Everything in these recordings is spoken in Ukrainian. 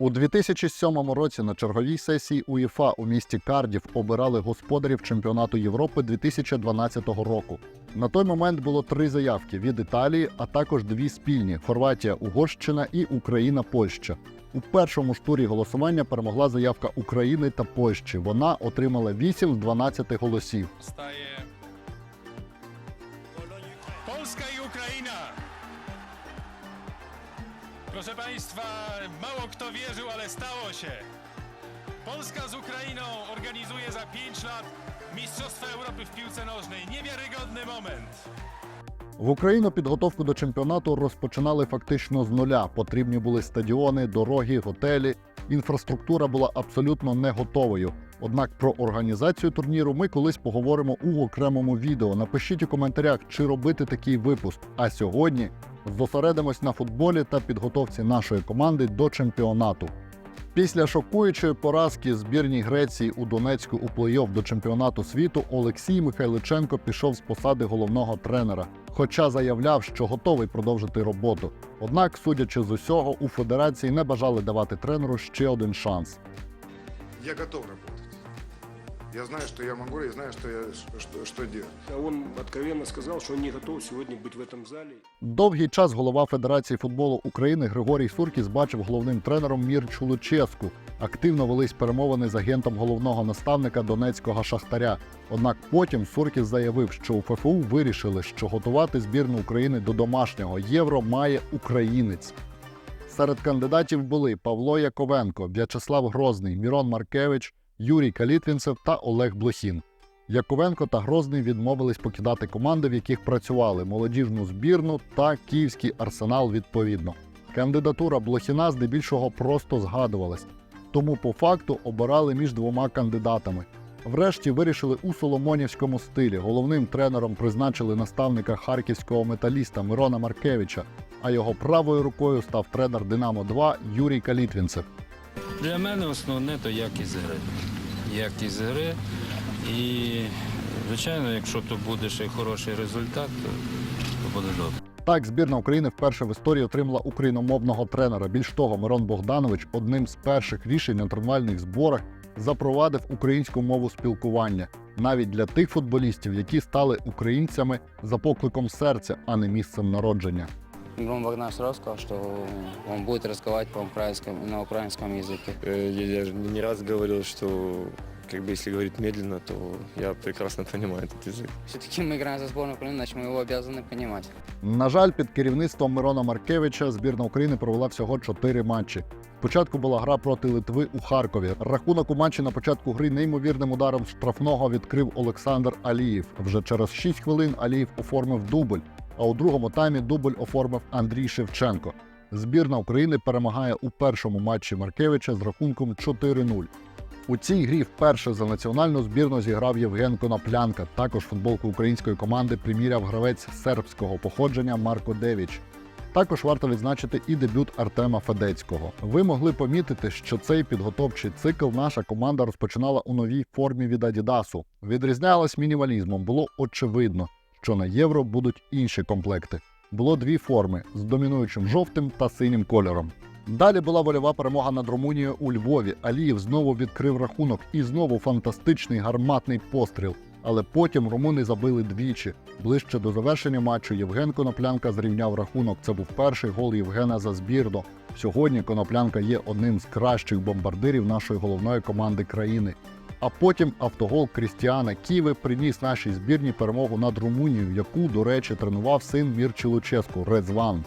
У 2007 році на черговій сесії УЄФА у місті Кардів обирали господарів чемпіонату Європи 2012 року. На той момент було три заявки від Італії, а також дві спільні: Хорватія, Угорщина і Україна, Польща. У першому ж турі голосування перемогла заявка України та Польщі. Вона отримала 8 з 12 голосів. Staje Proszę Państwa, mało kto wierzył, ale stało się. Polska z Ukrainą organizuje za 5 lat Mistrzostwa Europy w piłce nożnej. Niewiarygodny moment. В Україну підготовку до чемпіонату розпочинали фактично з нуля. Потрібні були стадіони, дороги, готелі. Інфраструктура була абсолютно не готовою. Однак про організацію турніру ми колись поговоримо у окремому відео. Напишіть у коментарях, чи робити такий випуск. А сьогодні зосередимось на футболі та підготовці нашої команди до чемпіонату. Після шокуючої поразки збірній Греції у Донецьку у плей-офф до чемпіонату світу Олексій Михайличенко пішов з посади головного тренера, хоча заявляв, що готовий продовжити роботу. Однак, судячи з усього, у федерації не бажали давати тренеру ще один шанс. Я готов. Я знаю, что я могу, я знаю, что я что, что делать. А Он откровенно сказал, что он не готов сегодня быть в этом зале. Довгий час голова Федерації футболу України Григорій Суркіс бачив головним тренером Мірчу Луческу. Активно велись перемовини з агентом головного наставника донецького шахтаря. Однак потім Суркіс заявив, що у ФФУ вирішили, що готувати збірну України до домашнього євро має українець. Серед кандидатів були Павло Яковенко, В'ячеслав Грозний, Мірон Маркевич, Юрій Калітвінцев та Олег Блохін. Яковенко та Грозний відмовились покидати команди, в яких працювали молодіжну збірну та київський арсенал відповідно. Кандидатура Блохіна здебільшого просто згадувалась, тому по факту обирали між двома кандидатами. Врешті вирішили у соломонівському стилі. Головним тренером призначили наставника харківського металіста Мирона Маркевича, а його правою рукою став тренер Динамо 2 Юрій Калітвінцев. Для мене основне то якість гри. Якість гри. І, звичайно, якщо то буде ще хороший результат, то буде добре. Так, збірна України вперше в історії отримала україномовного тренера. Більш того, Мирон Богданович одним з перших рішень на тренувальних зборах запровадив українську мову спілкування навіть для тих футболістів, які стали українцями за покликом серця, а не місцем народження. Мирон Богданович сразу сказал, что он будет разговаривать по украинскому, на украинском языке. Э, Я, я же не раз говорил, что как бы если говорить медленно, то я прекрасно понимаю этот язык. Все-таки мы играем за сборную Украины, значит мы его обязаны понимать. На жаль, під керівництвом Мирона Маркевича збірна України провела всього чотири матчі. Спочатку була гра проти Литви у Харкові. Рахунок у матчі на початку гри неймовірним ударом штрафного відкрив Олександр Алієв. Вже через 6 хвилин Алієв оформив дубль, а у другому таймі дубль оформив Андрій Шевченко. Збірна України перемагає у першому матчі Маркевича з рахунком 4-0. У цій грі вперше за національну збірну зіграв Євген Коноплянка. Також футболку української команди приміряв гравець сербського походження Марко Девіч. Також варто відзначити і дебют Артема Федецького. Ви могли помітити, що цей підготовчий цикл наша команда розпочинала у новій формі від Адідасу. Відрізнялась мінімалізмом. Було очевидно, що на євро будуть інші комплекти. Було дві форми з домінуючим жовтим та синім кольором. Далі була вольова перемога над Румунією у Львові. Алієв знову відкрив рахунок і знову фантастичний гарматний постріл. Але потім румуни забили двічі. Ближче до завершення матчу Євген Коноплянка зрівняв рахунок. Це був перший гол Євгена за збірну. Сьогодні Коноплянка є одним з кращих бомбардирів нашої головної команди країни. А потім автогол Крістіана Ківи приніс нашій збірні перемогу над Румунією, яку, до речі, тренував син Мірчі Луческу Резван.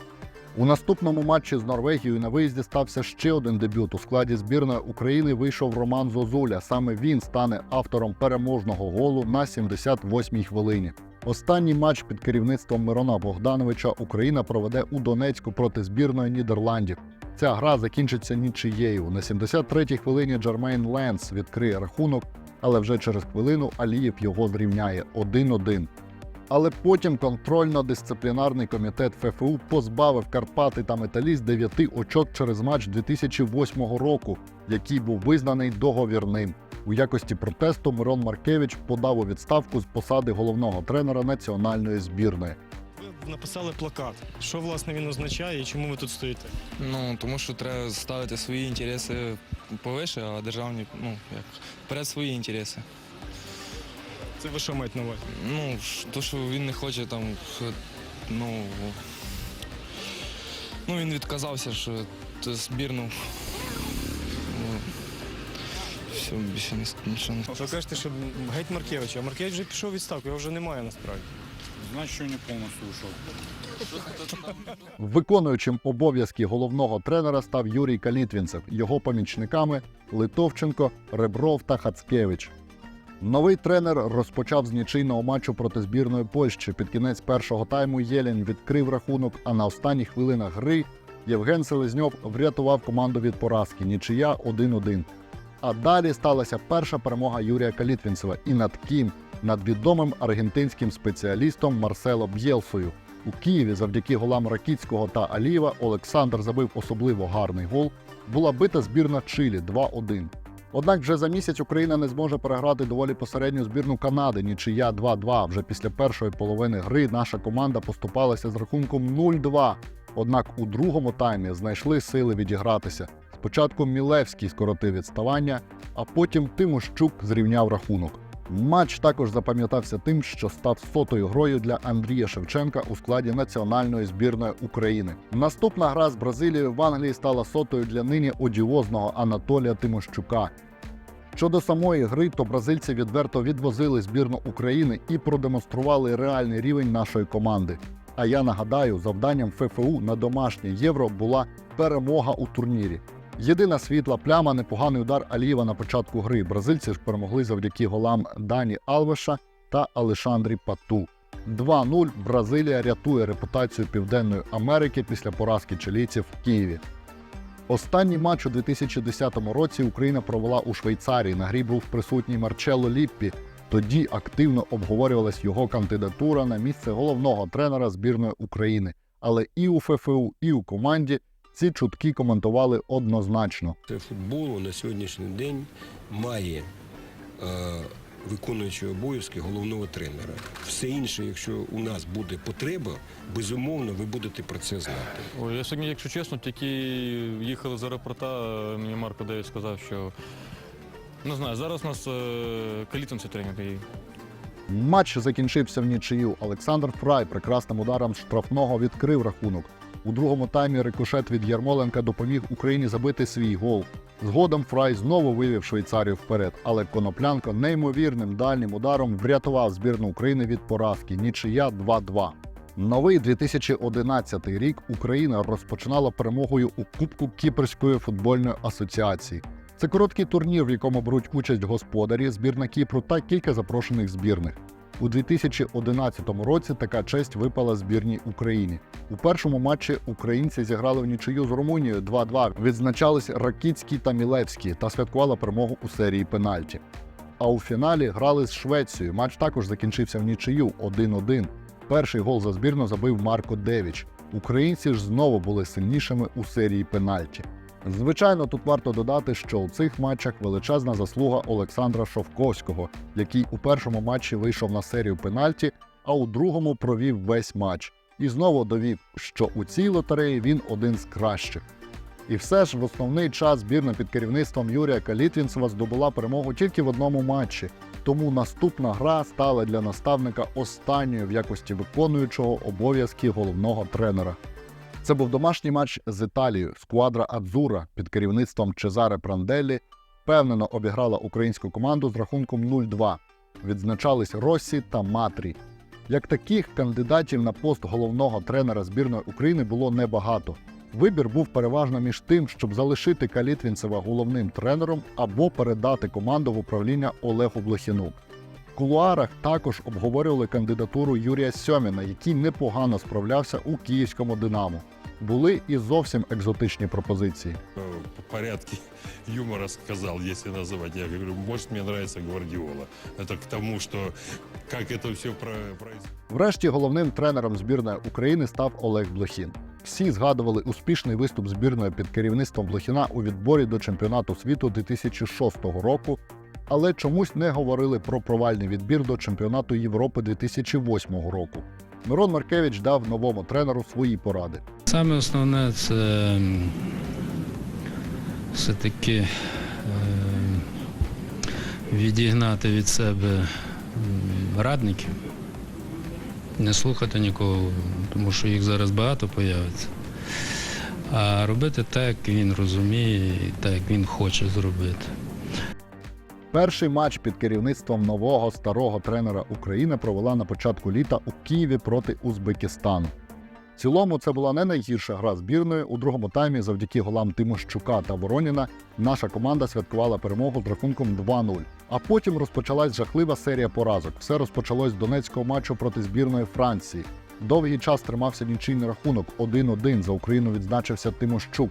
У наступному матчі з Норвегією на виїзді стався ще один дебют. У складі збірної України вийшов Роман Зозуля. Саме він стане автором переможного голу на 78-й хвилині. Останній матч під керівництвом Мирона Богдановича Україна проведе у Донецьку проти збірної Нідерландів. Ця гра закінчиться нічиєю. На 73-й хвилині Джермейн Ленс відкриє рахунок, але вже через хвилину Алієв його зрівняє 1-1. Але потім контрольно-дисциплінарний комітет ФФУ позбавив Карпати та Металіст 9 очок через матч 2008 року, який був визнаний договірним. У якості протесту Мирон Маркевич подав у відставку з посади головного тренера національної збірної. написали плакат. Що власне він означає і чому ви тут стоїте? Ну, тому що треба ставити свої інтереси повише, а державні, ну, як, перед свої інтереси. Це ви що маєте на увазі? Ну, то, що він не хоче там, ну, ну він відказався, що збірну. Ну, все, більше не, нічого не Ви кажете, що геть Маркевич, а Маркевич вже пішов відставку, його вже немає насправді. Значить, що не повністю ушов. Виконуючим обов'язки головного тренера став Юрій Калітвінцев, його помічниками Литовченко, Ребров та Хацкевич. Новий тренер розпочав з нічийного матчу проти збірної Польщі. Під кінець першого тайму Єлін відкрив рахунок, а на останніх хвилинах гри Євген Селезньов врятував команду від поразки. Нічия 1-1. А далі сталася перша перемога Юрія Калітвінцева і над ким? Над відомим аргентинським спеціалістом Марсело Б'єлсою. У Києві завдяки голам Ракіцького та Алієва Олександр забив особливо гарний гол. Була бита збірна Чилі 2-1. Однак вже за місяць Україна не зможе переграти доволі посередню збірну Канади, нічия 2-2. Вже після першої половини гри наша команда поступалася з рахунком 0-2. Однак у другому таймі знайшли сили відігратися. Спочатку Мілевський скоротив відставання, а потім Тимощук зрівняв рахунок. Матч також запам'ятався тим, що став сотою грою для Андрія Шевченка у складі національної збірної України. Наступна гра з Бразилією в Англії стала сотою для нині одіозного Анатолія Тимощука. Щодо самої гри, то бразильці відверто відвозили збірну України і продемонстрували реальний рівень нашої команди. А я нагадаю, завданням ФФУ на домашнє євро була перемога у турнірі. Єдина світла пляма непоганий удар Алієва на початку гри. Бразильці ж перемогли завдяки голам Дані Алвеша та Алешандрі Пату. 2-0 Бразилія рятує репутацію Південної Америки після поразки чилійців в Києві. Останній матч у 2010 році Україна провела у Швейцарії. На грі був присутній Марчелло Ліппі. Тоді активно обговорювалась його кандидатура на місце головного тренера збірної України. Але і у ФФУ, і у команді ці чутки коментували однозначно. Це футболу на сьогоднішній день має е, виконуючого обов'язки головного тренера. Все інше, якщо у нас буде потреба, безумовно, ви будете про це знати. Ой, я сьогодні, якщо чесно, тільки їхали з аеропорта, мені Марко Девід сказав, що не знаю, зараз у нас е, калітинці тренер. І Матч закінчився в нічию. Олександр Фрай прекрасним ударом штрафного відкрив рахунок. У другому таймі рикошет від Ярмоленка допоміг Україні забити свій гол. Згодом Фрай знову вивів Швейцарію вперед, але Коноплянко неймовірним дальнім ударом врятував збірну України від поразки. Нічия 2-2. Новий 2011 рік Україна розпочинала перемогою у Кубку Кіпрської футбольної асоціації. Це короткий турнір, в якому беруть участь господарі, збірна Кіпру та кілька запрошених збірних. У 2011 році така честь випала збірній Україні. У першому матчі українці зіграли в нічию з Румунією 2-2. Відзначались Ракіцький та Мілевський та святкували перемогу у серії пенальті. А у фіналі грали з Швецією. Матч також закінчився в нічию 1-1. Перший гол за збірну забив Марко Девіч. Українці ж знову були сильнішими у серії пенальті. Звичайно, тут варто додати, що у цих матчах величезна заслуга Олександра Шовковського, який у першому матчі вийшов на серію пенальті, а у другому провів весь матч. І знову довів, що у цій лотереї він один з кращих. І все ж в основний час збірна під керівництвом Юрія Калітвінцева здобула перемогу тільки в одному матчі. Тому наступна гра стала для наставника останньою в якості виконуючого обов'язки головного тренера. Це був домашній матч з Італією. Сквадра Адзура під керівництвом Чезаре Пранделлі впевнено обіграла українську команду з рахунком 0-2. Відзначались Росі та Матрі. Як таких кандидатів на пост головного тренера збірної України було небагато. Вибір був переважно між тим, щоб залишити Калітвінцева головним тренером або передати команду в управління Олегу Блохіну В кулуарах також обговорювали кандидатуру Юрія Сьоміна, який непогано справлявся у київському Динамо. Були і зовсім екзотичні пропозиції. по порядке юмора сказал, если называть. Я говорю, может, мне нравится Гвардиола. Это к тому, что как это все происходит. Врешті головним тренером збірної України став Олег Блохін. Всі згадували успішний виступ збірної під керівництвом Блохіна у відборі до чемпіонату світу 2006 року, але чомусь не говорили про провальний відбір до чемпіонату Європи 2008 року. Мирон Маркевич дав новому тренеру свої поради. Саме основне це все-таки е, відігнати від себе радників, не слухати нікого, тому що їх зараз багато появиться. А робити так, як він розуміє, і так, як він хоче зробити. Перший матч під керівництвом нового старого тренера України провела на початку літа у Києві проти Узбекистану. В цілому це була не найгірша гра збірної. У другому таймі, завдяки голам Тимощука та Вороніна, наша команда святкувала перемогу з рахунком 2-0. А потім розпочалась жахлива серія поразок. Все розпочалось з донецького матчу проти збірної Франції. Довгий час тримався нічийний рахунок 1-1. За Україну відзначився Тимощук.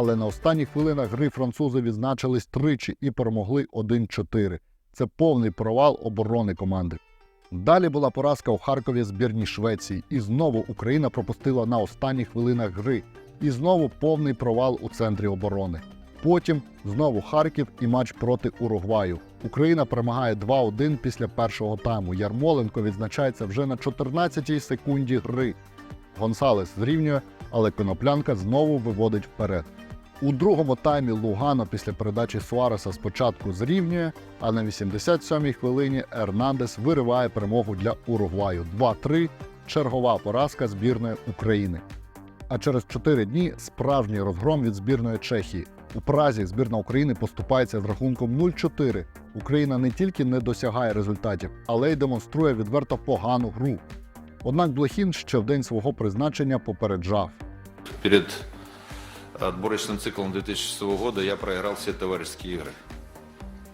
Але на останніх хвилинах гри французи відзначились тричі і перемогли 1-4. Це повний провал оборони команди. Далі була поразка у Харкові збірній Швеції, і знову Україна пропустила на останніх хвилинах гри. І знову повний провал у центрі оборони. Потім знову Харків і матч проти Уругваю. Україна перемагає 2-1 після першого тайму. Ярмоленко відзначається вже на 14-й секунді гри. Гонсалес зрівнює, але коноплянка знову виводить вперед. У другому таймі Лугано після передачі Суареса спочатку зрівнює, а на 87-й хвилині Ернандес вириває перемогу для Уругваю 2-3 чергова поразка збірної України. А через 4 дні справжній розгром від збірної Чехії. У Празі збірна України поступається з рахунком 0-4. Україна не тільки не досягає результатів, але й демонструє відверто погану гру. Однак Блохін ще в день свого призначення попереджав. Перед отборочным циклом 2006 года я проиграл все товарищеские игры.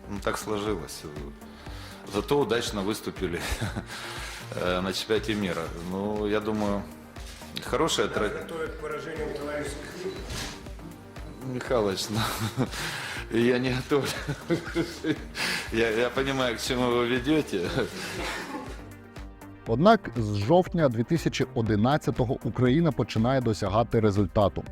Ну, так сложилось. Зато удачно выступили э, на чемпионате мира. Ну, я думаю, хорошая традиция. Михалыч, ну, я не готов. я, я понимаю, к чему вы ведете. Однак з жовтня 2011-го Україна починає досягати результату.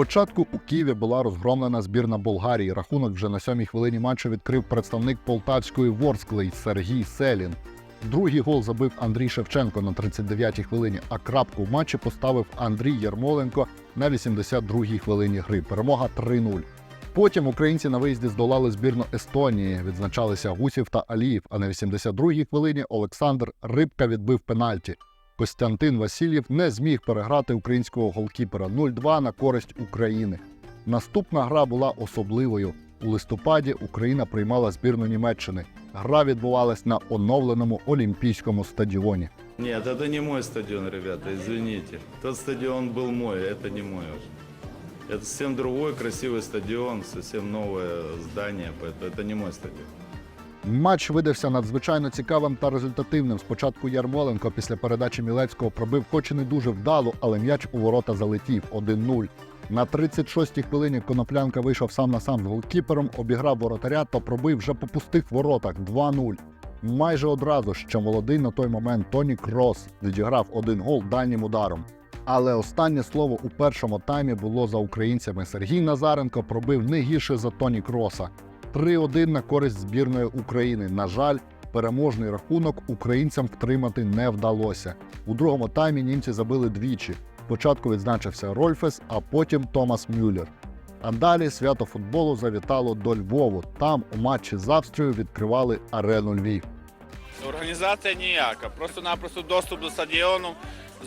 Спочатку у Києві була розгромлена збірна Болгарії. Рахунок вже на сьомій хвилині матчу відкрив представник полтавської Ворсклей Сергій Селін. Другий гол забив Андрій Шевченко на 39-й хвилині, а крапку в матчі поставив Андрій Ярмоленко на 82-й хвилині гри. Перемога 3-0. Потім українці на виїзді здолали збірну Естонії, відзначалися Гусів та Аліїв. А на 82-й хвилині Олександр Рибка відбив пенальті. Костянтин Васильєв не зміг переграти українського голкіпера 0-2 на користь України. Наступна гра була особливою. У листопаді Україна приймала збірну Німеччини. Гра відбувалась на оновленому Олімпійському стадіоні. Нет, это не мой стадион, ребята, извините. Тот стадион был мой, это не мой уже. Это совсем другой красивый стадион, совсем новое здание, поэтому это не мой стадион. Матч видався надзвичайно цікавим та результативним. Спочатку Ярмоленко після передачі Мілецького пробив хоч і не дуже вдало, але м'яч у ворота залетів 1-0. На 36-й хвилині Коноплянка вийшов сам на сам з голкіпером, обіграв воротаря та пробив вже по пустих воротах 2-0. Майже одразу ще молодий на той момент Тоні Крос відіграв один гол дальнім ударом. Але останнє слово у першому таймі було за українцями. Сергій Назаренко пробив не гірше за Тоні Кроса. 3-1 на користь збірної України. На жаль, переможний рахунок українцям втримати не вдалося. У другому таймі німці забили двічі. Спочатку відзначився Рольфес, а потім Томас Мюллер. А далі свято футболу завітало до Львову. Там у матчі з Австрією відкривали арену Львів. Організація ніяка, просто-напросто доступ до стадіону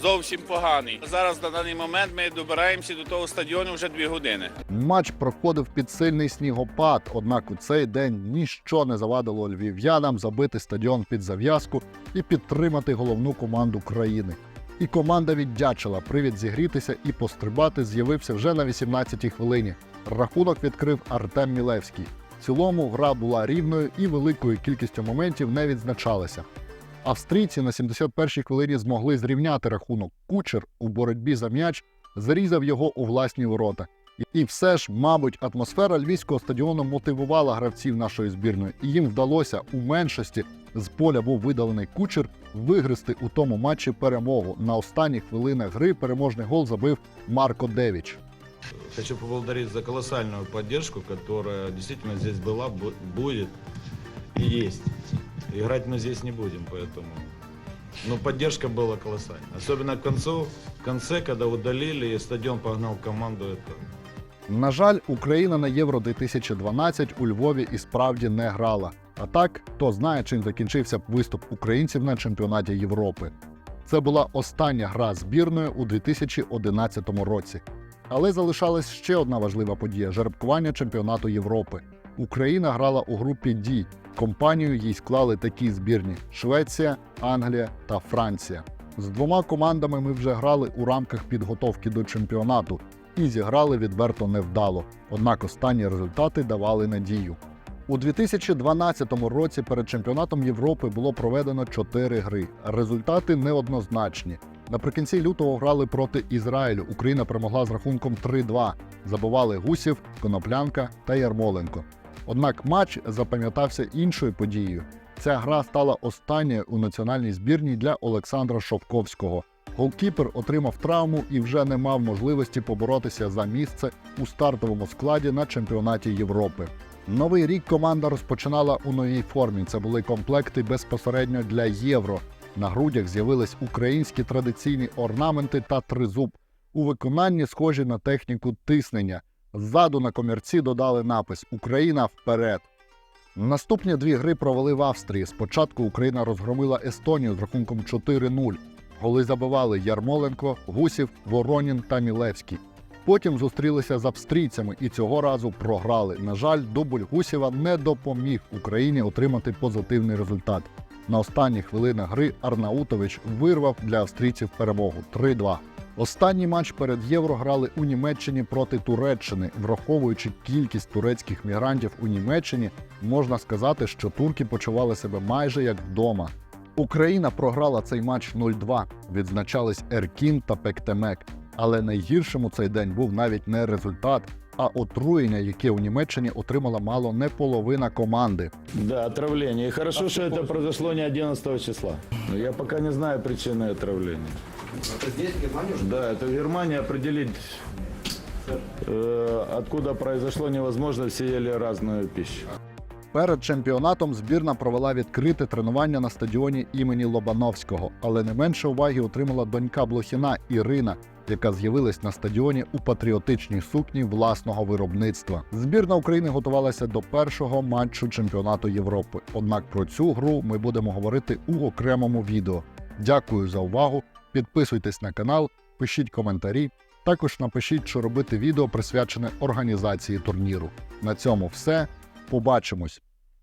зовсім поганий. Зараз на даний момент ми добираємося до того стадіону вже дві години. Матч проходив під сильний снігопад, однак у цей день ніщо не завадило львів'янам забити стадіон під зав'язку і підтримати головну команду країни. І команда віддячила. Привід зігрітися і пострибати з'явився вже на 18-й хвилині. Рахунок відкрив Артем Мілевський. В цілому гра була рівною і великою кількістю моментів не відзначалася. Австрійці на 71-й хвилині змогли зрівняти рахунок. Кучер у боротьбі за м'яч зарізав його у власні ворота. І- все ж, мабуть, атмосфера львівського стадіону мотивувала гравців нашої збірної, і їм вдалося у меншості з поля був видалений кучер вигризти у тому матчі перемогу. На останніх хвилинах гри переможний гол забив Марко Девіч. Хочу поблагодарить за колоссальную поддержку, которая действительно здесь была, бу- будет и есть. Играть мы здесь не будем, поэтому Но поддержка была колоссальная. Особенно к концу, в конце, когда удалили, и стадион погнал команду. Это На жаль, Україна на Євро 2012 у Львові і справді не грала. А так, хто знає, чим закінчився б виступ українців на чемпіонаті Європи. Це була остання гра збірної у 2011 році. Але залишалась ще одна важлива подія жеребкування чемпіонату Європи. Україна грала у групі D. Компанію їй склали такі збірні: Швеція, Англія та Франція. З двома командами ми вже грали у рамках підготовки до чемпіонату і зіграли відверто невдало. Однак останні результати давали надію. У 2012 році перед чемпіонатом Європи було проведено чотири гри. Результати неоднозначні. Наприкінці лютого грали проти Ізраїлю. Україна перемогла з рахунком 3-2. Забували Гусів, Коноплянка та Ярмоленко. Однак матч запам'ятався іншою подією. Ця гра стала останньою у національній збірній для Олександра Шовковського. Голкіпер отримав травму і вже не мав можливості поборотися за місце у стартовому складі на чемпіонаті Європи. Новий рік команда розпочинала у новій формі. Це були комплекти безпосередньо для євро. На грудях з'явились українські традиційні орнаменти та тризуб у виконанні схожі на техніку тиснення. Ззаду на комірці додали напис Україна вперед. Наступні дві гри провели в Австрії. Спочатку Україна розгромила Естонію з рахунком 4-0. Голи забивали Ярмоленко, Гусів, Воронін та Мілевський. Потім зустрілися з австрійцями і цього разу програли. На жаль, дубль Гусєва не допоміг Україні отримати позитивний результат. На останніх хвилинах гри Арнаутович вирвав для австрійців перемогу 3-2. Останній матч перед євро грали у Німеччині проти Туреччини. Враховуючи кількість турецьких мігрантів у Німеччині, можна сказати, що турки почували себе майже як вдома. Україна програла цей матч 0-2. Відзначались Еркін та Пектемек. Але найгіршим у цей день був навіть не результат, а отруєння, яке у Німеччині отримала мало не половина команди. Да, отравление. И хорошо, что это произошло не 11 числа. Я пока не знаю причины отравления. Это здесь, в Германии уже? Да, это в Германии определить, э, откуда произошло невозможно, все ели разную пищу. Перед чемпіонатом збірна провела відкрите тренування на стадіоні імені Лобановського, але не менше уваги отримала донька Блохіна Ірина, яка з'явилась на стадіоні у патріотичній сукні власного виробництва. Збірна України готувалася до першого матчу чемпіонату Європи. Однак про цю гру ми будемо говорити у окремому відео. Дякую за увагу. Підписуйтесь на канал, пишіть коментарі. Також напишіть, що робити відео присвячене організації турніру. На цьому все. Побачимось.